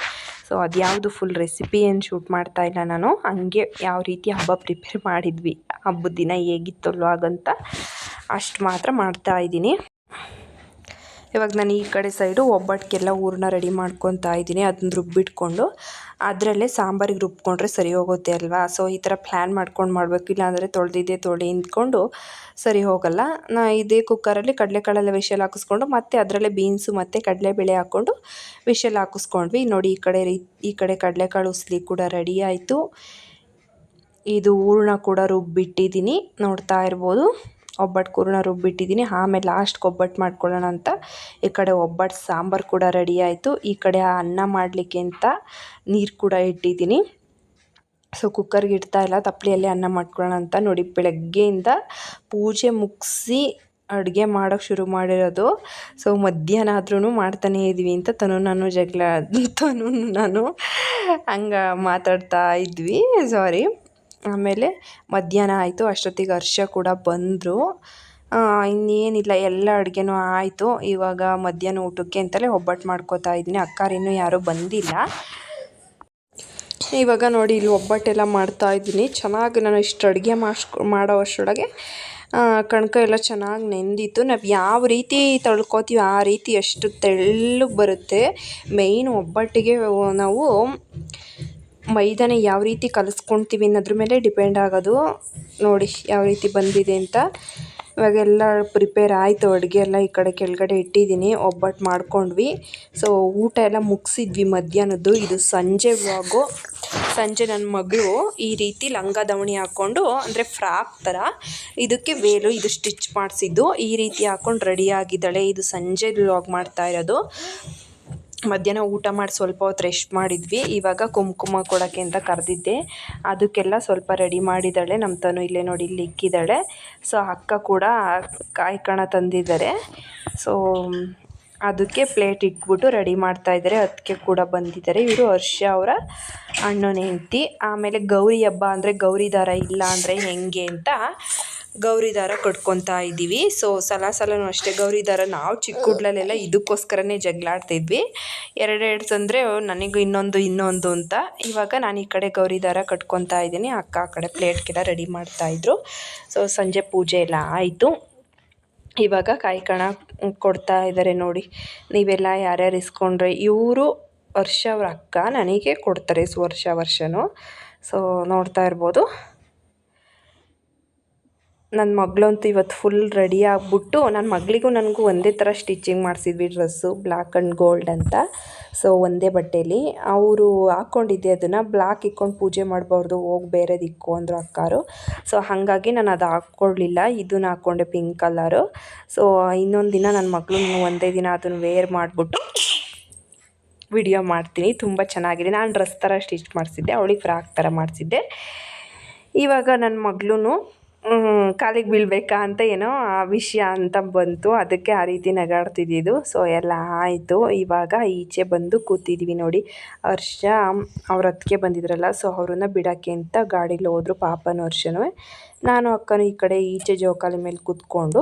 ಸೊ ಅದು ಯಾವುದು ಫುಲ್ ರೆಸಿಪಿ ಏನು ಶೂಟ್ ಮಾಡ್ತಾ ಇಲ್ಲ ನಾನು. ಹಂಗೆ ಯಾವ ರೀತಿ ಹಬ್ಬ ಪ್ರಿಪೇರ್ ಮಾಡಿದ್ವಿ. ಹಬ್ಬದ ದಿನ ಹೇಗಿತ್ತಲ್ವ ಹಾಗಂತ ಅಷ್ಟು ಮಾತ್ರ ಮಾಡ್ತಾ ಇದ್ದೀನಿ. ಇವಾಗ ನಾನು ಈ ಕಡೆ ಸೈಡು ಒಬ್ಬಟ್ಟಿಗೆಲ್ಲ ಊರನ್ನ ರೆಡಿ ಮಾಡ್ಕೊತಾ ಇದ್ದೀನಿ. ಅದನ್ನ ರುಬ್ಬಿಟ್ಕೊಂಡು ಅದರಲ್ಲೇ ಸಾಂಬಾರಿಗೆ ರುಬ್ಕೊಂಡ್ರೆ ಸರಿ ಹೋಗುತ್ತೆ ಅಲ್ವಾ? ಸೊ ಈ ಥರ ಪ್ಲ್ಯಾನ್ ಮಾಡ್ಕೊಂಡು ಮಾಡಬೇಕು. ಇಲ್ಲಾಂದರೆ ತೊಳೆದಿದ್ದೆ ತೊಳೆ ಇಂದ್ಕೊಂಡು ಸರಿ ಹೋಗಲ್ಲ. ನಾ ಇದೇ ಕುಕ್ಕರಲ್ಲಿ ಕಡಲೆಕಾಳೆಲ್ಲ ವಿಷಲ್ ಹಾಕಿಸ್ಕೊಂಡು ಮತ್ತೆ ಅದರಲ್ಲೇ ಬೀನ್ಸು ಮತ್ತು ಕಡಲೆಬೇಳೆ ಹಾಕ್ಕೊಂಡು ವಿಷಲ್ ಹಾಕಿಸ್ಕೊಂಡ್ವಿ. ನೋಡಿ, ಈ ಕಡೆ ಈ ಕಡೆ ಕಡಲೆಕಾಳು ಉಸ್ಲಿ ಕೂಡ ರೆಡಿ ಆಯಿತು. ಇದು ಹೂರ್ಣ ಕೂಡ ರುಬ್ಬಿಟ್ಟಿದ್ದೀನಿ. ನೋಡ್ತಾ ಇರ್ಬೋದು. ಒಬ್ಬಟ್ಟು ಕುರುಣ ರುಬ್ಬಿಟ್ಟಿದ್ದೀನಿ. ಆಮೇಲೆ ಲಾಸ್ಟ್ಗೆ ಒಬ್ಬಟ್ಟು ಮಾಡ್ಕೊಳ್ಳೋಣ ಅಂತ. ಈ ಕಡೆ ಒಬ್ಬಟ್ಟು ಸಾಂಬಾರು ಕೂಡ ರೆಡಿ ಆಯಿತು. ಈ ಕಡೆ ಅನ್ನ ಮಾಡಲಿಕ್ಕೆ ಅಂತ ನೀರು ಕೂಡ ಇಟ್ಟಿದ್ದೀನಿ. ಸೊ ಕುಕ್ಕರ್ಗೆ ಇಡ್ತಾ ಇಲ್ಲ. ತಪ್ಪಲಿಯಲ್ಲಿ ಅನ್ನ ಮಾಡ್ಕೊಳ್ಳೋಣ ಅಂತ ನೋಡಿ. ಬೆಳಗ್ಗೆಯಿಂದ ಪೂಜೆ ಮುಗಿಸಿ ಅಡುಗೆ ಮಾಡೋಕ್ಕೆ ಶುರು ಮಾಡಿರೋದು. ಸೊ ಮಧ್ಯಾಹ್ನ ಆದ್ರೂ ಮಾಡ್ತಾನೇ ಇದ್ವಿ ಅಂತ ತನು ನಾನು ಜಗಳ, ತನು ನಾನು ಹಂಗೆ ಮಾತಾಡ್ತಾ ಇದ್ವಿ. ಸಾರಿ ಆಮೇಲೆ ಮಧ್ಯಾಹ್ನ ಆಯಿತು, ಅಷ್ಟೊತ್ತಿಗೆ ಹರ್ಷ ಕೂಡ ಬಂದರು. ಇನ್ನೇನಿಲ್ಲ, ಎಲ್ಲ ಅಡುಗೆನೂ ಆಯಿತು. ಇವಾಗ ಮಧ್ಯಾಹ್ನ ಊಟಕ್ಕೆ ಅಂತಲೇ ಒಬ್ಬಟ್ಟು ಮಾಡ್ಕೋತಾ ಇದ್ದೀನಿ. ಅಕ್ಕಾರಿನ್ನೂ ಯಾರೂ ಬಂದಿಲ್ಲ. ಇವಾಗ ನೋಡಿ, ಇಲ್ಲಿ ಒಬ್ಬಟ್ಟೆಲ್ಲ ಮಾಡ್ತಾ ಇದ್ದೀನಿ. ಚೆನ್ನಾಗಿ ನಾನು ಇಷ್ಟು ಅಡುಗೆ ಮಾಡಿಸ್ಕೊ ಮಾಡೋ ಅಷ್ಟರೊಳಗೆ ಕಣಕ ಎಲ್ಲ ಚೆನ್ನಾಗಿ ನೆಂದಿತ್ತು. ನಾವು ಯಾವ ರೀತಿ ತಳ್ಕೊತೀವಿ, ಆ ರೀತಿ ಎಷ್ಟು ತೆಳ್ಳಗೆ ಬರುತ್ತೆ. ಮೇಯ್ನ್ ಒಬ್ಬಟ್ಟಿಗೆ ನಾವು ಮೈದಾನ ಯಾವ ರೀತಿ ಕಲಿಸ್ಕೊಳ್ತೀವಿ ಅನ್ನೋದ್ರ ಮೇಲೆ ಡಿಪೆಂಡ್ ಆಗೋದು. ನೋಡಿ ಯಾವ ರೀತಿ ಬಂದಿದೆ ಅಂತ. ಇವಾಗೆಲ್ಲ ಪ್ರಿಪೇರ್ ಆಯಿತು, ಅಡುಗೆ ಎಲ್ಲ ಈ ಕಡೆ ಕೆಳಗಡೆ ಇಟ್ಟಿದ್ದೀನಿ ಒಬ್ಬಟ್ಟು ಮಾಡ್ಕೊಂಡ್ವಿ. ಸೊ ಊಟ ಎಲ್ಲ ಮುಗಿಸಿದ್ವಿ ಮಧ್ಯಾಹ್ನದ್ದು. ಇದು ಸಂಜೆ ವ್ಲಾಗು ಸಂಜೆ ನನ್ನ ಮಗಳು ಈ ರೀತಿ ಲಂಗ ದವಣಿ ಹಾಕ್ಕೊಂಡು ಅಂದರೆ ಫ್ರಾಕ್ ಥರ ಇದಕ್ಕೆ ವೇಲು ಇದು ಸ್ಟಿಚ್ ಮಾಡಿಸಿದ್ದು. ಈ ರೀತಿ ಹಾಕ್ಕೊಂಡು ರೆಡಿ ಆಗಿದ್ದಾಳೆ. ಇದು ಸಂಜೆ ವ್ಲಾಗ್ ಮಾಡ್ತಾ ಇರೋದು. ಮಧ್ಯಾಹ್ನ ಊಟ ಮಾಡಿ ಸ್ವಲ್ಪ ಹೊತ್ತು ರೆಸ್ಟ್ ಮಾಡಿದ್ವಿ. ಇವಾಗ ಕುಂಕುಮ ಕೊಡೋಕ್ಕೆ ಅಂತ ಕರೆದಿದ್ದೆ. ಅದಕ್ಕೆಲ್ಲ ಸ್ವಲ್ಪ ರೆಡಿ ಮಾಡಿದ್ದಾಳೆ. ನಮ್ಮ ತನು ಇಲ್ಲೇ ನೋಡಿ ಇಲ್ಲಿ ಇಕ್ಕಿದ್ದಾಳೆ. ಸೊ ಅಕ್ಕ ಕೂಡ ಕಾಯಿ ತಂದಿದ್ದಾರೆ. ಸೊ ಅದಕ್ಕೆ ಪ್ಲೇಟ್ ಇಟ್ಬಿಟ್ಟು ರೆಡಿ ಮಾಡ್ತಾ ಇದ್ದಾರೆ. ಅದಕ್ಕೆ ಕೂಡ ಬಂದಿದ್ದಾರೆ. ಇವರು ಹರ್ಷ ಅವರ ಅಣ್ಣನ ಹೆಂಡತಿ. ಆಮೇಲೆ ಗೌರಿ ಹಬ್ಬ ಅಂದರೆ ಗೌರಿ ದಾರ ಇಲ್ಲ ಅಂದರೆ ಹೆಂಗೆ ಅಂತ ಗೌರಿ ದಾರ ಕಟ್ಕೊತಾ ಇದ್ದೀವಿ. ಸೊ ಸಲ ಸಲನೂ ಅಷ್ಟೇ ಗೌರಿ ದಾರ ನಾವು ಚಿಕ್ಕ ಹುಡ್ಲಲ್ಲೆಲ್ಲ ಇದಕ್ಕೋಸ್ಕರನೇ ಜಗಳಾಡ್ತಿದ್ವಿ ಎರಡೆರಡು ತಂದರೆ ನನಗೂ ಇನ್ನೊಂದು ಇನ್ನೊಂದು ಅಂತ. ಇವಾಗ ನಾನು ಈ ಕಡೆ ಗೌರಿ ದಾರ ಕಟ್ಕೊತಾ ಇದ್ದೀನಿ. ಅಕ್ಕ ಆ ಕಡೆ ಪ್ಲೇಟ್ಗೆಲ್ಲ ರೆಡಿ ಮಾಡ್ತಾಯಿದ್ರು ಸೊ ಸಂಜೆ ಪೂಜೆ ಎಲ್ಲ ಆಯಿತು. ಇವಾಗ ಕಾಯಿ ಕಣ ಕೊಡ್ತಾ ಇದ್ದಾರೆ ನೋಡಿ. ನೀವೆಲ್ಲ ಯಾರ್ಯಾರು ಇಸ್ಕೊಂಡ್ರೆ ಇವರು, ವರ್ಷ ಅವ್ರ ಅಕ್ಕ ನನಗೆ ಕೊಡ್ತಾರೆ. ವರ್ಷ ವರ್ಷನೂ. ಸೊ ನೋಡ್ತಾ ಇರ್ಬೋದು. ನನ್ನ ಮಗಳಂತೂ ಇವತ್ತು ಫುಲ್ ರೆಡಿ ಆಗಿಬಿಟ್ಟು ನನ್ನ ಮಗಳಿಗೂ ನನಗೂ ಒಂದೇ ಥರ ಸ್ಟಿಚಿಂಗ್ ಮಾಡಿಸಿದ್ವಿ ಡ್ರೆಸ್ಸು ಬ್ಲ್ಯಾಕ್ ಆ್ಯಂಡ್ ಗೋಲ್ಡ್ ಅಂತ. ಸೊ ಒಂದೇ ಬಟ್ಟೆಯಲ್ಲಿ ಅವರು ಹಾಕ್ಕೊಂಡಿದ್ದೆ ಅದನ್ನು ಬ್ಲ್ಯಾಕ್ ಇಕ್ಕೊಂಡು ಪೂಜೆ ಮಾಡಬಾರ್ದು, ಹೋಗಿ ಬೇರೆದು ಇಕ್ಕು ಅಂದರು ಅಕ್ಕಾರು. ಸೊ ಹಾಗಾಗಿ ನಾನು ಅದು ಹಾಕ್ಕೊಳ್ಳಿಲ್ಲ ಇದನ್ನು ಹಾಕ್ಕೊಂಡೆ ಪಿಂಕ್ ಕಲರು ಸೊ ಇನ್ನೊಂದು ದಿನ ನನ್ನ ಮಗಳು ಒಂದೇ ದಿನ ಅದನ್ನು ವೇರ್ ಮಾಡಿಬಿಟ್ಟು ವಿಡಿಯೋ ಮಾಡ್ತೀನಿ. ತುಂಬ ಚೆನ್ನಾಗಿದೆ. ನಾನು ಡ್ರೆಸ್ ಥರ ಸ್ಟಿಚ್ ಮಾಡಿಸಿದ್ದೆ, ಅವಳಿಗೆ ಫ್ರಾಕ್ ಥರ ಮಾಡಿಸಿದ್ದೆ. ಇವಾಗ ನನ್ನ ಮಗಳೂ ಕಾಲಿಗೆ ಬೀಳಬೇಕಾ ಅಂತ ಏನೋ ಆ ವಿಷಯ ಅಂತ ಬಂತು. ಅದಕ್ಕೆ ಆ ರೀತಿ ನಗಾಡ್ತಿದ್ದಿದ್ದು. ಸೊ ಎಲ್ಲ ಆಯಿತು. ಇವಾಗ ಈಚೆ ಬಂದು ಕೂತಿದ್ವಿ ನೋಡಿ. ಹರ್ಷ ಅವ್ರ ಹತ್ತಿಗೆ ಬಂದಿದ್ರಲ್ಲ ಸೊ ಅವ್ರನ್ನ ಬಿಡೋಕ್ಕೆ ಅಂತ ಗಾಡೀಲಿ ಹೋದ್ರು ಪಾಪನ ವರ್ಷನೂ ನಾನು ಅಕ್ಕನೂ ಈ ಕಡೆ ಈಚೆ ಜೋಕಾಲಿ ಮೇಲೆ ಕೂತ್ಕೊಂಡು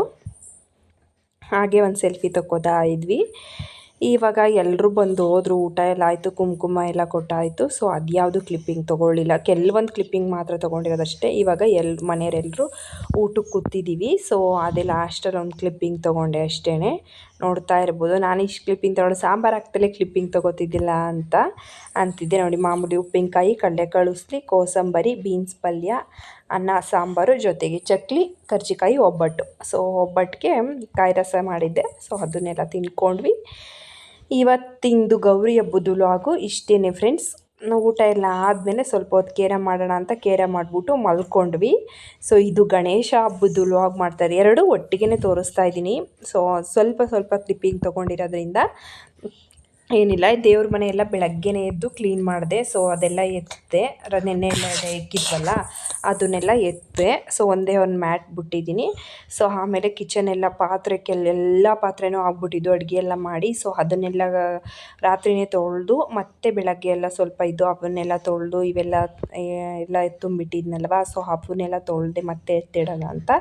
ಹಾಗೆ ಒಂದು ಸೆಲ್ಫಿ ತಗೋತಾ ಇದ್ವಿ. ಇವಾಗ ಎಲ್ಲರೂ ಬಂದು ಹೋದ್ರು, ಊಟ ಎಲ್ಲ ಆಯಿತು, ಕುಂಕುಮ ಎಲ್ಲ ಕೊಟ್ಟಾಯಿತು. ಸೊ ಅದು ಯಾವುದು ಕ್ಲಿಪ್ಪಿಂಗ್ ತೊಗೊಳ್ಳಿಲ್ಲ. ಕೆಲವೊಂದು ಕ್ಲಿಪ್ಪಿಂಗ್ ಮಾತ್ರ ತೊಗೊಂಡಿರೋದಷ್ಟೇ. ಇವಾಗ ಎಲ್ ಮನೆಯವರೆಲ್ಲರೂ ಊಟಕ್ಕೆ ಕೂತಿದ್ದೀವಿ ಸೊ ಅದೇ ಲಾಸ್ಟಲ್ಲಿ ಒಂದು ಕ್ಲಿಪ್ಪಿಂಗ್ ತೊಗೊಂಡೆ ಅಷ್ಟೇ ನೋಡ್ತಾ ಇರ್ಬೋದು. ನಾನು ಇಷ್ಟು ಕ್ಲಿಪ್ಪಿಂಗ್ ತೊಗೊಂಡು ಸಾಂಬಾರು ಹಾಕ್ತಲೇ ಕ್ಲಿಪ್ಪಿಂಗ್ ತೊಗೋತಿದ್ದಿಲ್ಲ ಅಂತ ಅಂತಿದ್ದೆ. ನೋಡಿ, ಮಾಮೂಲಿ ಉಪ್ಪಿನಕಾಯಿ, ಕಡಲೆಕಾಳು ಉಸ್ಲಿ ಕೋಸಂಬರಿ ಬೀನ್ಸ್ ಪಲ್ಯ, ಅನ್ನ, ಸಾಂಬಾರು, ಜೊತೆಗೆ ಚಕ್ಲಿ, ಕರ್ಜಿಕಾಯಿ, ಒಬ್ಬಟ್ಟು. ಸೊ ಒಬ್ಬಟ್ಟಿಗೆ ಕಾಯಿ ರಸ ಮಾಡಿದ್ದೆ. ಸೊ ಅದನ್ನೆಲ್ಲ ತಿನ್ಕೊಂಡ್ವಿ. ಇವತ್ತಿಂದು ಗೌರಿ ಹಬ್ಬದ ಲಾಗು ಇಷ್ಟೇ ಫ್ರೆಂಡ್ಸ್ ನಾವು ಊಟ ಎಲ್ಲ ಆದಮೇಲೆ ಸ್ವಲ್ಪ ಹೊತ್ತು ಕೇರ ಮಾಡೋಣ ಅಂತ ಕೇರ ಮಾಡಿಬಿಟ್ಟು ಮಲ್ಕೊಂಡ್ವಿ. ಸೊ ಇದು ಗಣೇಶ ಹಬ್ಬದ ಲಾಗ್ ಮಾಡ್ತಾರೆ ಎರಡು ಒಟ್ಟಿಗೆ ತೋರಿಸ್ತಾ ಇದ್ದೀನಿ. ಸೊ ಸ್ವಲ್ಪ ಸ್ವಲ್ಪ ಕ್ಲಿಪ್ಪಿಂಗ್ ತೊಗೊಂಡಿರೋದ್ರಿಂದ ಏನಿಲ್ಲ, ದೇವ್ರ ಮನೆ ಎಲ್ಲ ಬೆಳಗ್ಗೆನೇ ಎದ್ದು ಕ್ಲೀನ್ ಮಾಡಿದೆ. ಸೊ ಅದೆಲ್ಲ ಎತ್ತಿದೆ ನೆನ್ನೆ ಎಲ್ಲ ಇಕ್ಕಿದ್ವಲ್ಲ, ಅದನ್ನೆಲ್ಲ ಎತ್ತಿದೆ ಸೊ ಒಂದೇ ಒಂದು ಮ್ಯಾಟ್ ಬಿಟ್ಟಿದ್ದೀನಿ. ಸೊ ಆಮೇಲೆ ಕಿಚನ್ ಎಲ್ಲ ಪಾತ್ರೆನೂ ಆಗ್ಬಿಟ್ಟಿದ್ದು. ಅಡುಗೆ ಎಲ್ಲ ಮಾಡಿ. ಸೊ ಅದನ್ನೆಲ್ಲ ರಾತ್ರಿನೇ ತೊಳೆದು, ಮತ್ತೆ ಬೆಳಗ್ಗೆ ಎಲ್ಲ ಸ್ವಲ್ಪ ಇದು ಅವನ್ನೆಲ್ಲ ತೊಳೆದು, ಇವೆಲ್ಲ ಎಲ್ಲ ತುಂಬಿಟ್ಟಿದ್ನಲ್ವ ಸೊ ಅವನ್ನೆಲ್ಲ ತೊಳೆದೆ ಮತ್ತೆ ಎತ್ತಿಡೋಣ ಅಂತ.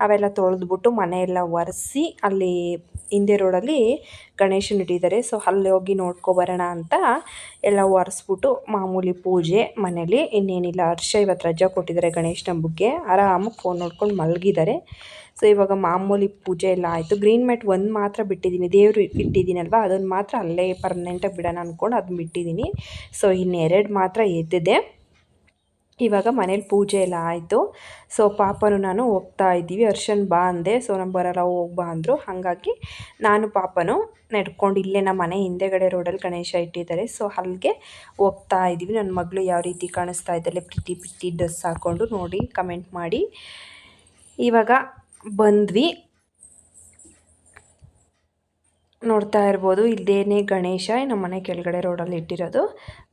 ಅವೆಲ್ಲ ತೊಳೆದ್ಬಿಟ್ಟು ಮನೆಯೆಲ್ಲ ಒರೆಸಿ ಅಲ್ಲಿ ಹಿಂದೆ ರೋಡಲ್ಲಿ ಗಣೇಶನ ಇಟ್ಟಿದ್ದಾರೆ. ಸೊ ಅಲ್ಲಿ ಹೋಗಿ ನೋಡ್ಕೊಬರೋಣ ಅಂತ ಎಲ್ಲ ಒರೆಸ್ಬಿಟ್ಟು ಮಾಮೂಲಿ ಪೂಜೆ ಮನೇಲಿ ಇನ್ನೇನಿಲ್ಲ, ಹರ್ಷ ಇವತ್ತು ರಜಾ ಕೊಟ್ಟಿದ್ದಾರೆ ಗಣೇಶನ ಬುಕ್ಕೆ ಆರಾಮಾಗಿ ಫೋನ್ ನೋಡ್ಕೊಂಡು ಮಲಗಿದ್ದಾರೆ. ಸೊ ಇವಾಗ ಮಾಮೂಲಿ ಪೂಜೆ ಎಲ್ಲ ಆಯಿತು. ಗ್ರೀನ್ ಮ್ಯಾಟ್ ಒಂದು ಮಾತ್ರ ಬಿಟ್ಟಿದ್ದೀನಿ. ದೇವರು ಇಟ್ಟಿದ್ದೀನಲ್ವ? ಅದನ್ನು ಮಾತ್ರ ಅಲ್ಲೇ ಪರ್ಮನೆಂಟಾಗಿ ಬಿಡೋಣ ಅಂದ್ಕೊಂಡು ಅದನ್ನ ಬಿಟ್ಟಿದ್ದೀನಿ. ಸೊ ಇನ್ನೆರಡು ಮಾತ್ರ ಎದ್ದಿದೆ. ಇವಾಗ ಮನೇಲಿ ಪೂಜೆ ಎಲ್ಲ ಆಯಿತು. ಸೊ ಪಾಪನು ನಾನು ಹೋಗ್ತಾ ಇದ್ದೀವಿ. ಅರ್ಶನ್ ಬಾ ಅಂದೆ. ಸೊ ನಮ್ಮ ಬರೋಲ್ಲ ಹೋಗಿ ಬಾ ಅಂದರು. ಹಾಗಾಗಿ ನಾನು ಪಾಪನು ನಡ್ಕೊಂಡು ಇಲ್ಲೇ ನಮ್ಮ ಮನೆ ಹಿಂದೆಗಡೆ ರೋಡಲ್ಲಿ ಗಣೇಶ ಇಟ್ಟಿದ್ದಾರೆ. ಸೊ ಅಲ್ಲಿಗೆ ಹೋಗ್ತಾ ಇದ್ದೀವಿ. ನನ್ನ ಮಗಳು ಯಾವ ರೀತಿ ಕಾಣಿಸ್ತಾ ಇದ್ದಾಳೆ ಪ್ರೀತಿ ಪ್ರೀತಿ ಡ್ರೆಸ್ ಹಾಕ್ಕೊಂಡು ನೋಡಿ ಕಮೆಂಟ್ ಮಾಡಿ. ಇವಾಗ ಬಂದ್ವಿ. ನೋಡ್ತಾ ಇರ್ಬೋದು. ಇದೇನೇ ಗಣೇಶ ನಮ್ಮ ಮನೆ ಕೆಳಗಡೆ ರೋಡಲ್ಲಿ ಇಟ್ಟಿರೋದು.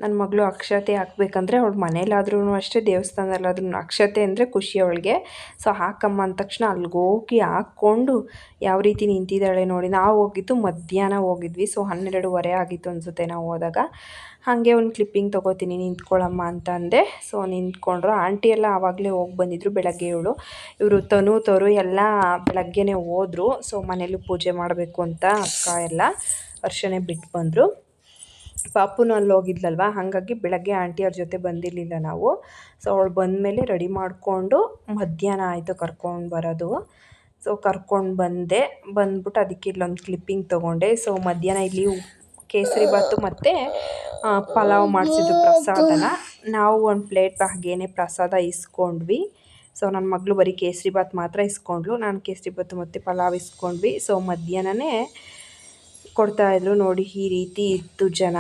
ನನ್ನ ಮಗಳು ಅಕ್ಷತೆ ಹಾಕ್ಬೇಕಂದ್ರೆ ಅವಳು ಮನೇಲಾದ್ರೂ ಅಷ್ಟೇ ದೇವಸ್ಥಾನದಲ್ಲಾದ್ರೂ ಅಕ್ಷತೆ ಅಂದರೆ ಖುಷಿ ಅವಳಿಗೆ. ಸೊ ಹಾಕಮ್ಮ ಅಂದ ತಕ್ಷಣ ಅಲ್ಲಿಗೆ ಹೋಗಿ ಹಾಕ್ಕೊಂಡು ಯಾವ ರೀತಿ ನಿಂತಿದ್ದಾಳೆ ನೋಡಿ. ನಾವು ಹೋಗಿದ್ದು ಮಧ್ಯಾಹ್ನ ಹೋಗಿದ್ವಿ. ಸೊ ಹನ್ನೆರಡುವರೆ ಆಗಿತ್ತು ಅನಿಸುತ್ತೆ ನಾವು ಹೋದಾಗ. ಹಾಗೆ ಒಂದು ಕ್ಲಿಪ್ಪಿಂಗ್ ತೊಗೋತೀನಿ, ನಿಂತ್ಕೊಳ್ಳಮ್ಮ ಅಂತ ಅಂದೆ ಸೊ ನಿಂತ್ಕೊಂಡ್ರು. ಆಂಟಿ ಎಲ್ಲ ಆವಾಗಲೇ ಹೋಗಿ ಬಂದಿದ್ರು ಬೆಳಗ್ಗೆ ಏಳು. ಇವರು ತನು ತೋರು ಎಲ್ಲ ಬೆಳಗ್ಗೆನೇ ಹೋದರು. ಸೊ ಮನೇಲಿ ಪೂಜೆ ಮಾಡಬೇಕು ಅಂತ ಅಕ್ಕ ಎಲ್ಲ ವರ್ಷನೆ ಬಿಟ್ಟು ಬಂದರು. ಪಾಪುನೂ ಅಲ್ಲಿ ಹೋಗಿದ್ಲಲ್ವ? ಹಾಗಾಗಿ ಬೆಳಗ್ಗೆ ಆಂಟಿಯವ್ರ ಜೊತೆ ಬಂದಿರಲಿಲ್ಲ ನಾವು. ಸೊ ಅವಳು ಬಂದಮೇಲೆ ರೆಡಿ ಮಾಡಿಕೊಂಡು ಮಧ್ಯಾಹ್ನ ಆಯಿತು ಕರ್ಕೊಂಡು ಬರೋದು. ಸೊ ಕರ್ಕೊಂಡು ಬಂದೆ. ಬಂದ್ಬಿಟ್ಟು ಅದಕ್ಕೆ ಇಲ್ಲೊಂದು ಕ್ಲಿಪ್ಪಿಂಗ್ ತೊಗೊಂಡೆ. ಸೊ ಮಧ್ಯಾಹ್ನ ಇಲ್ಲಿ ಕೇಸರಿ ಬಾತು ಮತ್ತು ಪಲಾವ್ ಮಾಡಿಸಿದ್ದು ಪ್ರಸಾದನ. ನಾವು ಒಂದು ಪ್ಲೇಟ್ ಹಾಗೇನೆ ಪ್ರಸಾದ ಇಸ್ಕೊಂಡ್ವಿ. ಸೊ ನನ್ನ ಮಗಳು ಬರೀ ಕೇಸರಿ ಬಾತ್ ಮಾತ್ರ ಇಸ್ಕೊಂಡ್ಲು. ನಾನು ಕೇಸರಿ ಬಾತ್ ಮತ್ತು ಪಲಾವ್ ಇಸ್ಕೊಂಡ್ವಿ. ಸೊ ಮಧ್ಯಾಹ್ನನೇ ಕೊಡ್ತಾಯಿದ್ರು ನೋಡಿ, ಈ ರೀತಿ ಇತ್ತು ಜನ.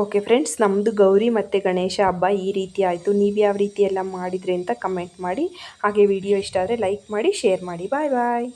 ಓಕೆ ಫ್ರೆಂಡ್ಸ್ ನಮ್ಮದು ಗೌರಿ ಮತ್ತು ಗಣೇಶ ಹಬ್ಬ ಈ ರೀತಿ ಆಯಿತು. ನೀವು ಯಾವ ರೀತಿ ಎಲ್ಲ ಮಾಡಿದ್ರಿ ಅಂತ ಕಮೆಂಟ್ ಮಾಡಿ. ಹಾಗೆ ವಿಡಿಯೋ ಇಷ್ಟ ಆದರೆ ಲೈಕ್ ಮಾಡಿ ಶೇರ್ ಮಾಡಿ. ಬಾಯ್ ಬಾಯ್